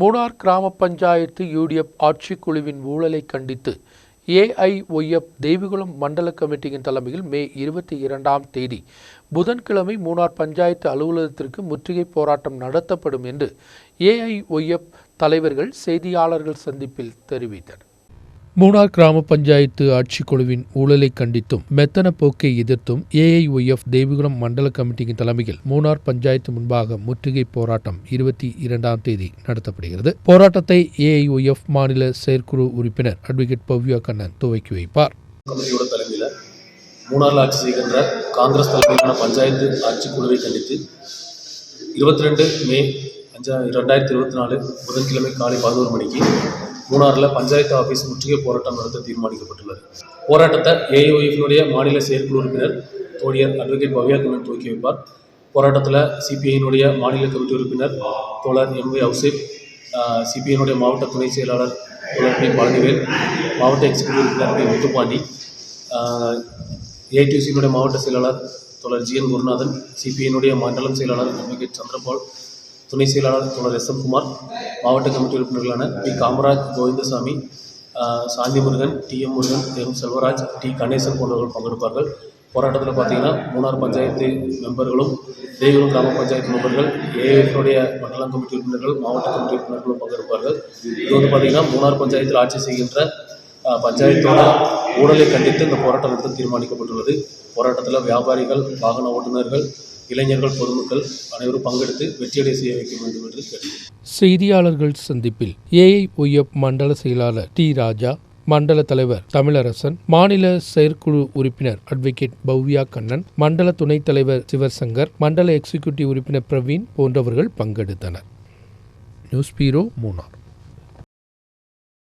மூணார் கிராம பஞ்சாயத்து யூடிஎஃப் ஆட்சிக்குழுவின் ஊழலை கண்டித்து ஏஐஒய்எஃப் தெய்விகுளம் மண்டல கமிட்டியின் தலைமையில் மே இருபத்தி இரண்டாம் தேதி புதன்கிழமை மூணார் பஞ்சாயத்து அலுவலகத்திற்கு முற்றுகை போராட்டம் நடத்தப்படும் என்று ஏஐஒய்எஃப் தலைவர்கள் செய்தியாளர்கள் சந்திப்பில் தெரிவித்தனர். மூணார் கிராம பஞ்சாயத்து ஆட்சிக்குழுவின் ஊழலை கண்டித்தும் மெத்தன போக்கை எதிர்த்தும் ஏஐஒய்எஃப் தேவிகுளம் மண்டல கமிட்டியின் தலைமையில் மூணார் பஞ்சாயத்து முன்பாக முற்றுகை போராட்டம் இருபத்தி இரண்டாம் தேதி நடத்தப்படுகிறது. போராட்டத்தை ஏஐஒய்எஃப் மாநில செயற்குழு உறுப்பினர் அட்வொகேட் பவ்யா கண்ணன் துவக்கி வைப்பார். கமிட்டியோட தலைமையில் ஆட்சி செய்கின்ற காங்கிரஸ் தலைமையிலான பஞ்சாயத்து ஆட்சிக்குழுவை கண்டித்து இருபத்தி ரெண்டு மே அஞ்சா ரெண்டாயிரத்தி இருபத்தி நாலு புதன்கிழமை காலை பதினோரு மணிக்கு மூணாறில் பஞ்சாயத்து ஆஃபீஸ் முற்றுகை போராட்டம் நடத்த தீர்மானிக்கப்பட்டுள்ளது. போராட்டத்தை ஏஐஒய்ஃபினுடைய மாநில செயற்குழு உறுப்பினர் தோழியர் அட்வொகேட் பவ்யாக்கண்ணன் துவக்கி வைப்பார். போராட்டத்தில் சிபிஐயினுடைய மாநில கமிட்டி உறுப்பினர் தோழர் எம் வி அவுசிப் சிபிஐனுடைய மாவட்ட துணை செயலாளர் தோழர் பி. பழனிவேல் மாவட்ட எக்ஸிக்யூட்டிவ் உறுப்பினர் பி. முத்துப்பாண்டி ஏடியூசியினுடைய மாவட்ட செயலாளர் தோழர் ஜி. என். குருநாதன் சிபிஐனுடைய மண்டலம் செயலாளர் அட்வொகேட் சந்திரபால் துணை செயலாளர் தோழர் எஸ் எம் குமார் மாவட்ட கமிட்டி உறுப்பினர்களான P. Kamaraj Govindasamy Shanthi Murugan T. M. Murugan M. Selvaraj T. Ganesan போன்றவர்கள் பங்கெடுப்பார்கள் போராட்டத்தில் பார்த்தீங்கன்னா மூணார் பஞ்சாயத்து மெம்பர்களும் தேவூர் கிராம பஞ்சாயத்து மெம்பர்கள் ஏஎஃப்னுடைய மண்டலம் கமிட்டி உறுப்பினர்கள் மாவட்ட கமிட்டி உறுப்பினர்களும் பங்கெடுப்பார்கள் இது வந்து பார்த்தீங்கன்னா மூணார் பஞ்சாயத்தில் ஆட்சி செய்கின்ற பஞ்சாயத்தோட ஊழலை கண்டித்து இந்த போராட்டம் நடத்த தீர்மானிக்கப்பட்டுள்ளது. போராட்டத்தில் வியாபாரிகள் வாகன ஓட்டுநர்கள் இளைஞர்கள் பொதுமக்கள் அனைவரும் பங்கெடுத்து வெற்றியடை செய்ய வைக்க வேண்டும் என்று கேட்டுக்கொள்கிறேன் செய்தியாளர்கள் சந்திப்பில் ஏஐஒய்எஃப் மண்டல செயலாளர் டி ராஜா மண்டல தலைவர் தமிழரசன் மாநில செயற்குழு உறுப்பினர் அட்வொகேட் பவ்யா கண்ணன் மண்டல துணைத் தலைவர் சிவசங்கர் மண்டல எக்ஸிகியூட்டிவ் உறுப்பினர் பிரவீன் போன்றவர்கள் பங்கெடுத்தனர். நியூஸ் பீரோ மூணார்